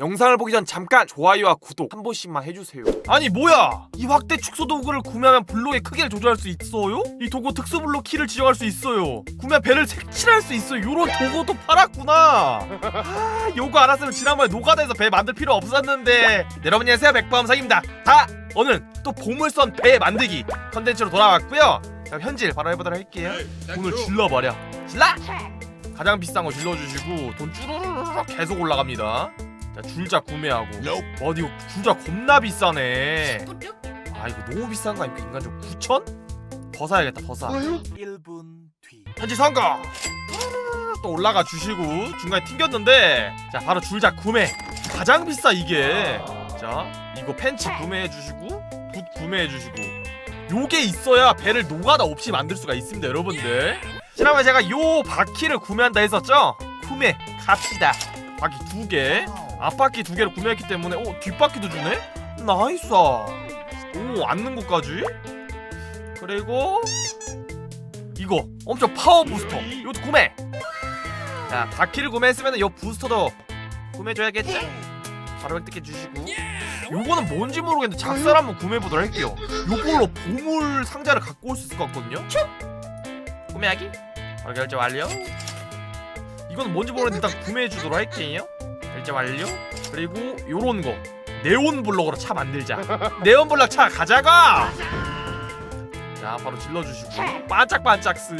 영상을 보기 전 잠깐 좋아요와 구독 한 번씩만 해주세요. 아니 뭐야! 이 확대 축소 도구를 구매하면 블록의 크기를 조절할 수 있어요? 이 도구 특수 블록 키를 지정할 수 있어요. 구매 배를 색칠할 수 있어요. 요런 도구도 팔았구나. 아 요거 알았으면 지난번에 노가다에서 배 만들 필요 없었는데. 네, 여러분 안녕하세요. 백범상입니다. 자 오늘 또 보물선 배 만들기 컨텐츠로 돌아왔고요. 자 현질 바로 해보도록 할게요. 오늘 질러버려. 질러! 가장 비싼 거 질러주시고 돈 쭈루루루 계속 올라갑니다 자 줄자 구매하고. 와 이거 줄자 겁나 비싸네. 아 이거 너무 비싼 거 아닙니까? 인간적으로 9천? 더 사야겠다 더사. 1분 뒤. 현지 성공 또 올라가 주시고 중간에 튕겼는데. 자 바로 줄자 구매. 가장 비싸 이게. 자 이거 팬츠 구매해 주시고 붓 구매해 주시고. 요게 있어야 배를 노가다 없이 만들 수가 있습니다 여러분들. 지난번에 제가 요 바퀴를 구매한다 했었죠? 구매 갑시다. 바퀴 두개 앞바퀴 두 개를 구매했기 때문에 오 뒷바퀴도 주네? 나이스. 오 앉는 곳까지? 그리고 이거 엄청 파워 부스터. 이것도 구매. 자 바퀴를 구매했으면 요 부스터도 구매해줘야겠죠? 바로 획득해 주시고. 요거는 뭔지 모르겠는데 작살 한번 구매해보도록 할게요. 요걸로 보물 상자를 갖고 올 수 있을 것 같거든요? 구매하기? 바로 결제 완료. 이건 뭔지 모르겠는데 일단 구매해주도록 할게요 결제 완료. 그리고 요런 거 네온 블록으로 차 만들자. 네온 블록 차 가자가 자 바로 질러주시고. 반짝반짝 스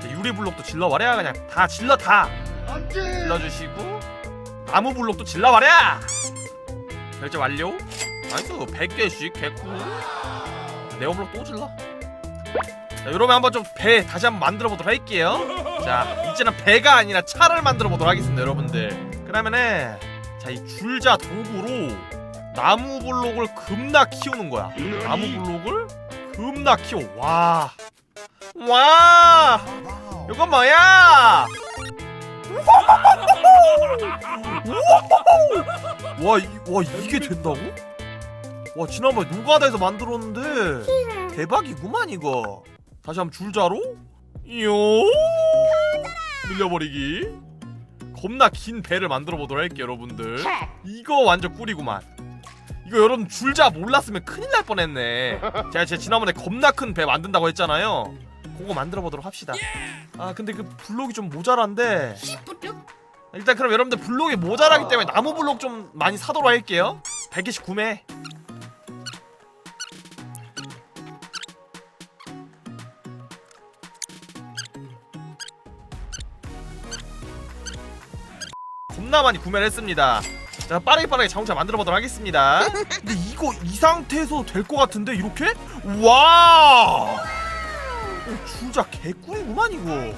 자, 유리 블록도 질러버려 그냥. 다 질러 다. 질러주시고. 나무 블록도 질러버려 결제 완료. 나이스. 100개씩 개꿀. 네온 블록 또 질러. 자 이러면 한번 좀 배 다시 한번 만들어 보도록 할게요. 자 이제는 배가 아니라 차를 만들어 보도록 하겠습니다 여러분들 그러면은 자 이 줄자 도구로 나무 블록을 겁나 키우는 거야. 나무 블록을 겁나 키워. 와 와! 이건 뭐야? 와, 이, 와 이게 된다고? 와 지난번에 노가다에서 만들었는데 대박이구만 이거. 다시 한번 줄자로? 요! 늘려버리기 겁나 긴 배를 만들어 보도록 할게요 여러분들. 이거 완전 꿀이구만. 이거 여러분 줄자 몰랐으면 큰일 날 뻔했네. 제가 제 지난번에 겁나 큰 배 만든다고 했잖아요. 그거 만들어 보도록 합시다. 아 근데 그 블록이 좀 모자란데. 일단 그럼 여러분들 블록이 모자라기 때문에 나무 블록 좀 많이 사도록 할게요. 100개씩 구매 겁나 많이 구매를 했습니다. 자 빠르게 빠르게 자동차 만들어 보도록 하겠습니다. 근데 이거 이 상태에서 될 것 같은데 이렇게? 와 오, 줄자 개꿀이구만 이거.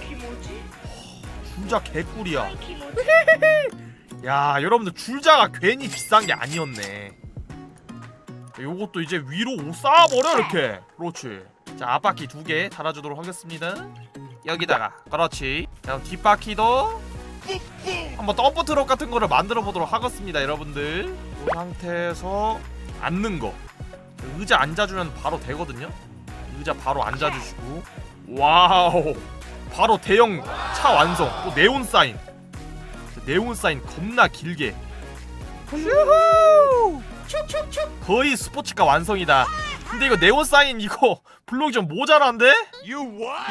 줄자 개꿀이야. 야 여러분들 줄자가 괜히 비싼 게 아니었네. 요것도 이제 위로 쌓아버려 이렇게. 그렇지. 자 앞바퀴 두 개 달아주도록 하겠습니다. 여기다가. 그렇지. 자 그럼 뒷바퀴도 한번 덤프 트럭 같은 거를 만들어 보도록 하겠습니다 여러분들. 이 상태에서 앉는 거. 의자 앉아주면 바로 되거든요. 의자 바로 앉아주시고. 와우. 바로 대형 차 완성. 또 네온 사인. 네온 사인 겁나 길게. 휴후. 거의 스포츠카 완성이다. 근데 이거 네온 사인 이거 블록이 좀 모자란데?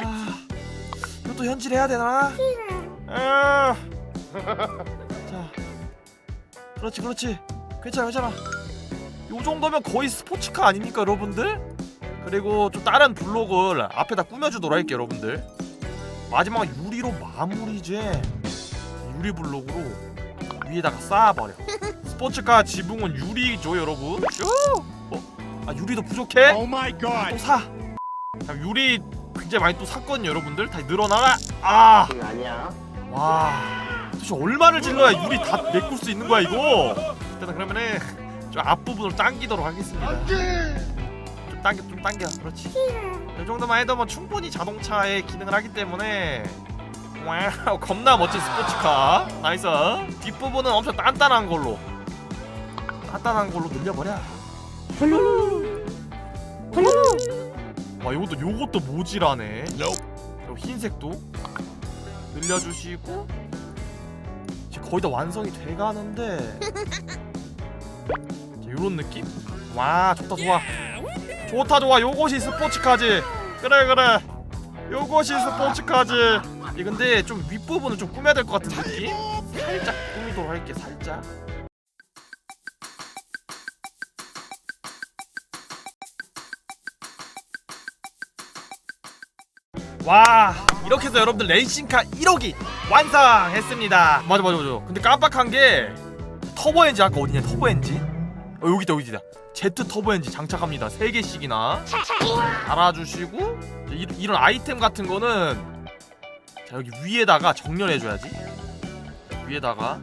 아, 이것도 현질해야 되나? 아. 자 그렇지 그렇지 괜찮아 괜찮아 요 정도면 거의 스포츠카 아닙니까 여러분들? 그리고 좀 다른 블록을 앞에다 꾸며주도록 할게요 여러분들 마지막 유리로 마무리제 유리 블록으로 위에다가 쌓아버려 스포츠카 지붕은 유리죠 여러분 슈! 어? 아 유리도 부족해? Oh my god! 또 사! 자, 유리 굉장히 많이 또 샀거든요 여러분들 다시 늘어나라 아! 아니야. 와 도대체 얼마를 질러야 유리 다 메꿀 수 있는 거야 이거? 일단 그러면은 좀 앞부분으로 당기도록 하겠습니다. 좀 당겨 좀 당겨. 그렇지. 이 정도만 해도 뭐 충분히 자동차의 기능을 하기 때문에 와우 겁나 멋진 스포츠카. 나이스. 뒷부분은 엄청 단단한 걸로. 단단한 걸로 늘려버려. 와 이것도 요것도 모질하네. 흰색도 늘려주시고 거의 다 완성이 돼가는데. 이런 느낌? 와 좋다 좋아. 좋다 좋아. 요것이 스포츠카지. 그래 그래. 요것이 스포츠카지. 이 근데 좀 윗부분을 좀 꾸며야 될 것 같은 느낌? 살짝 꾸미도록 할게 살짝 와 이렇게 해서 여러분들 레이싱카 1호기 완성했습니다. 맞아 맞아 맞아. 근데 깜빡한 게 터보 엔진 아까 어디냐 터보 엔진 어 여기다 여기다. 제트 터보 엔진 장착합니다. 3개씩이나. 달아주시고 이- 이런 아이템 같은 거는 자 여기 위에다가 정렬해줘야지. 위에다가.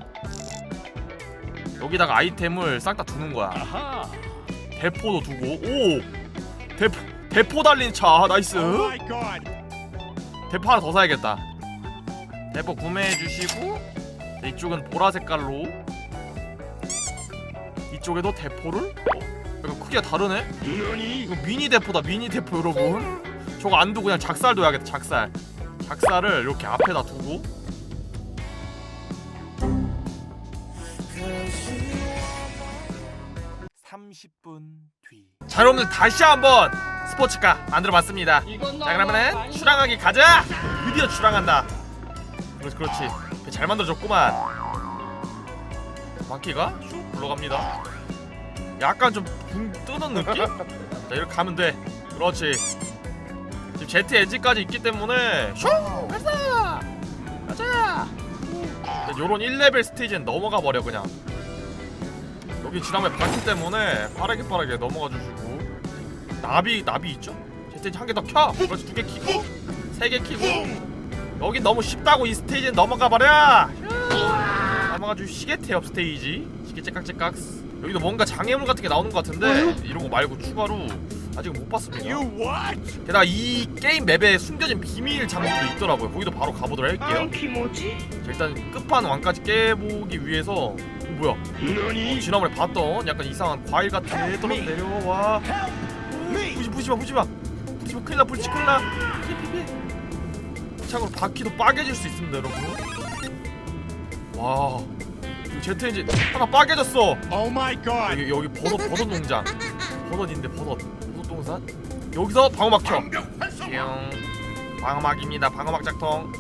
여기다가 아이템을 싹 다 두는 거야. 대포도 두고. 오! 대포 대포 달린 차. 나이스. 갓. 대포 하나 더 사야겠다. 대포 구매해 주시고 이쪽은 보라 색깔로 이쪽에도 대포를 어, 이거 크기가 다르네. 이거 미니 대포다 미니 대포 여러분. 저거 안 두고 그냥 작살 둬야겠다 작살. 작살을 이렇게 앞에다 두고. 자 여러분들 다시 한번 스포츠카 만들어봤습니다. 자 그러면은 출항하기 가자. 드디어 출항한다. 그렇지 그렇지. 배 잘 만들어졌구만. 바퀴가 슉 굴러갑니다. 약간 좀 붕 뜨는 느낌? 자 이렇게 가면 돼. 그렇지. 지금 제트 에지까지 있기 때문에 슉 가자. 가자. 자, 요런 1레벨 스테이지는 넘어가 버려 그냥. 여기 지나면 바퀴 때문에 빠르게 빠르게 넘어가 주시고 나비 나비 있죠? 제트 한개 더 켜. 그렇지 두 개 키고 세 개 키고 여기 너무 쉽다고 이 스테이지는 넘어가 버려. 넘어가 주시게 태엽 스테이지 시계 째깍째깍 여기도 뭔가 장애물 같은 게 나오는 것 같은데 이런 거 말고 추가로 아직 못 봤습니다. 게다가 이 게임 맵에 숨겨진 비밀 장소도 있더라고요. 거기도 바로 가보도록 할게요. 자, 일단 끝판 왕까지 깨보기 위해서 어, 뭐야? 너니? 지난번에 봤던 약간 이상한 과일 같은 게 떨어져 내려와. Me. 부시 부시 마 부시 마 부시 마 큰일 나 부시 큰일 나. 참고로 바퀴도 빠개질 수 있습니다, 여러분. 와. 이 제트 엔진 하나 빠개졌어. Oh my god. 여기 여기 버섯 버섯 농장. 버섯인데 버섯 버섯 동산. 여기서 방어막 켜. 뿅. 방어 막입니다. 방어 막 작동.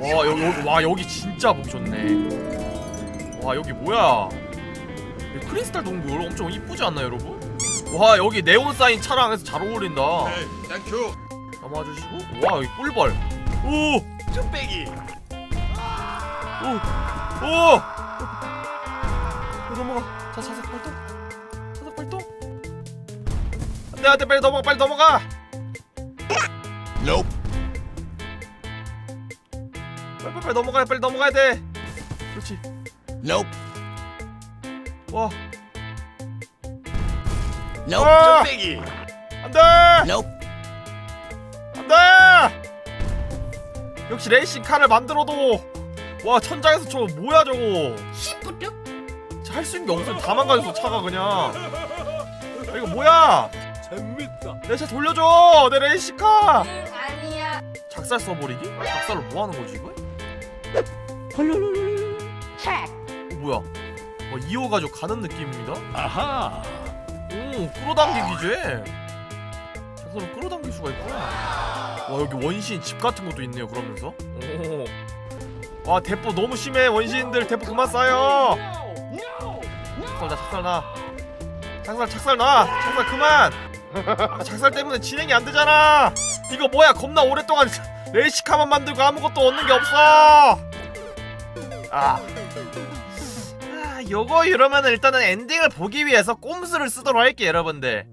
와 여기, 여기 와 여기 진짜 보기 좋네. 와 여기 뭐야? 크리스탈 동굴 엄청 이쁘지 않나요, 여러분? 와 여기 네온 사인 차랑 해서 잘 어울린다. You. 넘어와 주시고 와 여기 꿀벌. 오. 쭈빼기. 오! 오! 오 넘어가. 자, 자석 발동. 자석 발동. 안돼, 안돼, 빨리 넘어가, 빨리 넘어가. Nope. 빨리, 넘어가야, 빨리 넘어가야 돼. 그렇지. Nope. 와, Nope. 아! 쭈빼기. 안돼, Nope. 안돼. 역시 레이싱 카를 만들어도 와 천장에서 저거 뭐야 저거. 할수 있는 게 없어. 다 망가졌어 차가 그냥. 아, 이거 뭐야? 재밌다. 내 차 돌려줘. 내 레이싱 카. 아니야. 작살 써버리기? 작살로 뭐 하는 거지 이거? 어, 뭐야? 어, 이어가지고 가는 느낌입니다. 아하. 오, 끌어당기기지. 작살로 끌어당길 수가 있구나. 와 여기 원신 집 같은 것도 있네요. 그러면서. 오. 와 대포 너무 심해 원신들 대포 그만 쏴요. 작살 나 작살 나. 작살 작살 나. 작살 그만. 아까 작살 때문에 진행이 안 되잖아. 이거 뭐야? 겁나 오랫동안 레이시카만 만들고 아무것도 얻는 게 없어. 아. 아, 요거 이러면은 일단은 엔딩을 보기 위해서 꼼수를 쓰도록 할게요, 여러분들.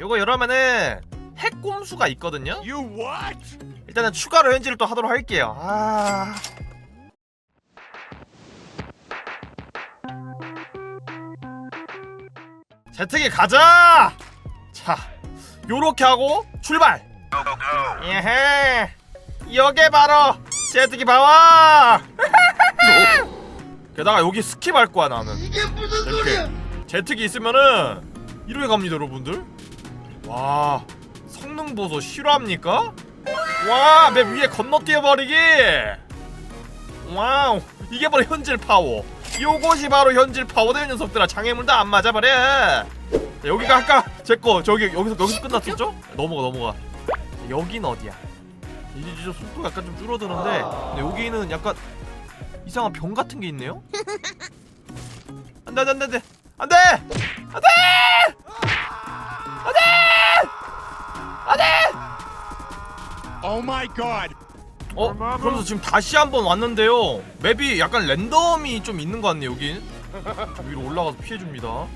요거 이러면은 핵 꼼수가 있거든요. You what? 일단은 추가로 현질을 또 하도록 할게요. 아. 제트기 가자. 자, 요렇게 하고 출발. 예헤. 여게 바로 제트기 바와. 게다가 여기 스킵할 거야 나는. 이게 무슨 소리야? 제트기 있으면은 이렇게 갑니다, 여러분들. 와, 성능 보소 실화입니까? 와, 맵 위에 건너뛰어 버리기. 와우, 이게 바로 현질 파워. 요것이 바로 현질 파워다 이 녀석들아. 장애물도 안 맞아 버려. 자, 여기가 아까 제 거 저기 여기서 여기서 끝났었죠? 넘어가 넘어가. 여긴 어디야? 이제 진짜 속도가 약간 좀 줄어드는데 근데 여기는 약간 이상한 병 같은 게 있네요. 안돼 안돼 안돼. 안돼! 안돼! 안돼! Oh my god. 어? 그러면서 지금 다시 한번 왔는데요. 맵이 약간 랜덤이 좀 있는 것 같네 여긴. 좀 위로 올라가서 피해줍니다.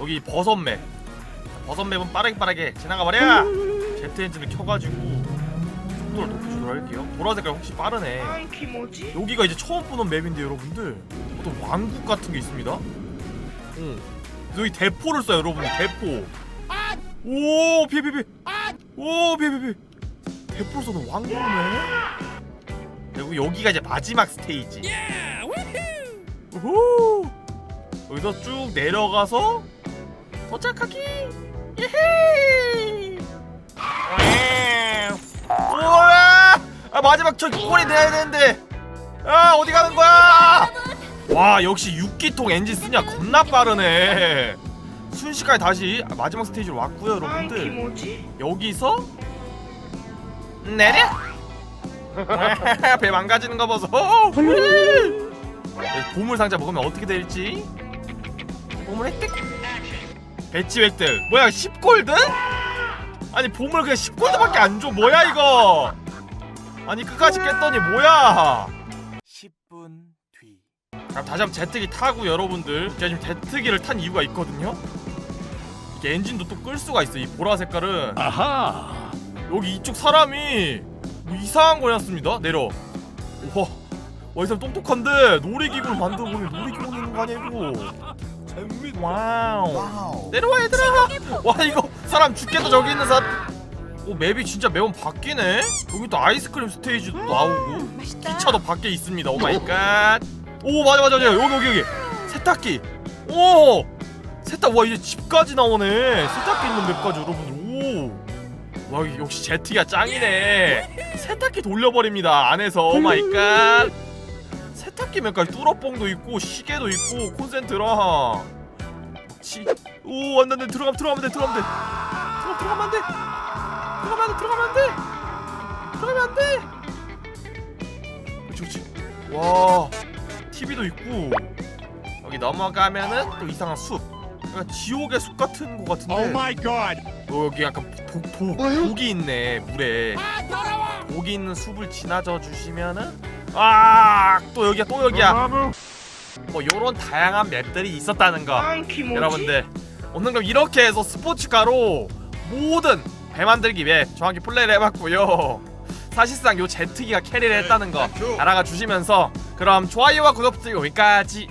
여기 버섯 맵. 버섯 맵은 빠르게 빠르게 지나가 버려! 제트 엔진을 켜가지고 속도를 높이 조절할게요. 보라 색깔 혹시 빠르네. 아, 기모지? 여기가 이제 처음 보는 맵인데 여러분들. 어떤 왕국 같은 게 있습니다. 어. 여기 대포를 쏴요 여러분. 대포. 오 피해 피해 피해. 오 피해 피해 피해. 대포를 쏘는 왕국이네? 그리고 여기가 이제 마지막 스테이지. 우후! 여기서 쭉 내려가서 도착하기! 예헤이 아, 마지막 저 골이 내야 되는데. 아 어디 가는 거야? 와 역시 6기통 엔진 쓰냐? 겁나 빠르네. 순식간에 다시 마지막 스테이지로 왔고요 아, 여러분들? 여기서 내려? 배 망가지는 거 보소 네, 보물 상자 먹으면 어떻게 될지. 보물 획득? 배치 획득. 뭐야 10골드? 아니 보물 그냥 10골드밖에 안 줘. 뭐야 이거 아니 끝까지 깼더니 뭐야 10분 뒤 그럼 다시 한번 제트기 타고 여러분들 제가 지금 제트기를 탄 이유가 있거든요 이게 엔진도 또 끌 수가 있어 이 보라 색깔은 아하. 여기 이쪽 사람이 뭐 이상한 거였습니다. 내려. 와, 와, 이 사람 똑똑한데 놀이기구를 만들어 보니 놀이기구 있는 거 아니야 이거? 재밌다. 와우. 내려와 얘들아. 와 이거 사람 죽겠다 저기 있는 사람. 오 맵이 진짜 매번 바뀌네. 여기 또 아이스크림 스테이지도 나오고 기차도 밖에 있습니다. 오 마이 갓. 오 맞아 맞아 맞아 여기 여기 여기 세탁기. 오 세탁 와 이제 집까지 나오네. 세탁기 있는 맵까지 여러분들. 오. 와 역시 제트가 짱이네. 세탁기 돌려버립니다 안에서. 오 마이 갓. 세탁기 맵까지 뚜러뽕도 있고 시계도 있고 콘센트랑. 치. 오 안돼 안돼 들어가면 들어가면 돼 들어가면 돼. 들어 들어가면 안 돼. 들어가면 안 돼 들어가면 안 돼. 들어가면 안 돼. 그렇지 그렇지. 와 TV도 있고 여기 넘어가면은 또 이상한 숲. 약간 지옥의 숲 같은 거 같은데. Oh my god. 어, 여기 약간 독, 독, 독이 있네 물에 독이 있는 숲을 지나져 주시면은 아또 여기야 또 여기야 뭐 요런 다양한 맵들이 있었다는 거 아? 여러분들 오늘 그럼 이렇게 해서 스포츠카로 모든 배 만들기 맵 정확히 플레이를 해봤고요. 사실상 요 제트기가 캐리를 했다는 거 알아가 주시면서 그럼 좋아요와 구독 부탁드리고 여기까지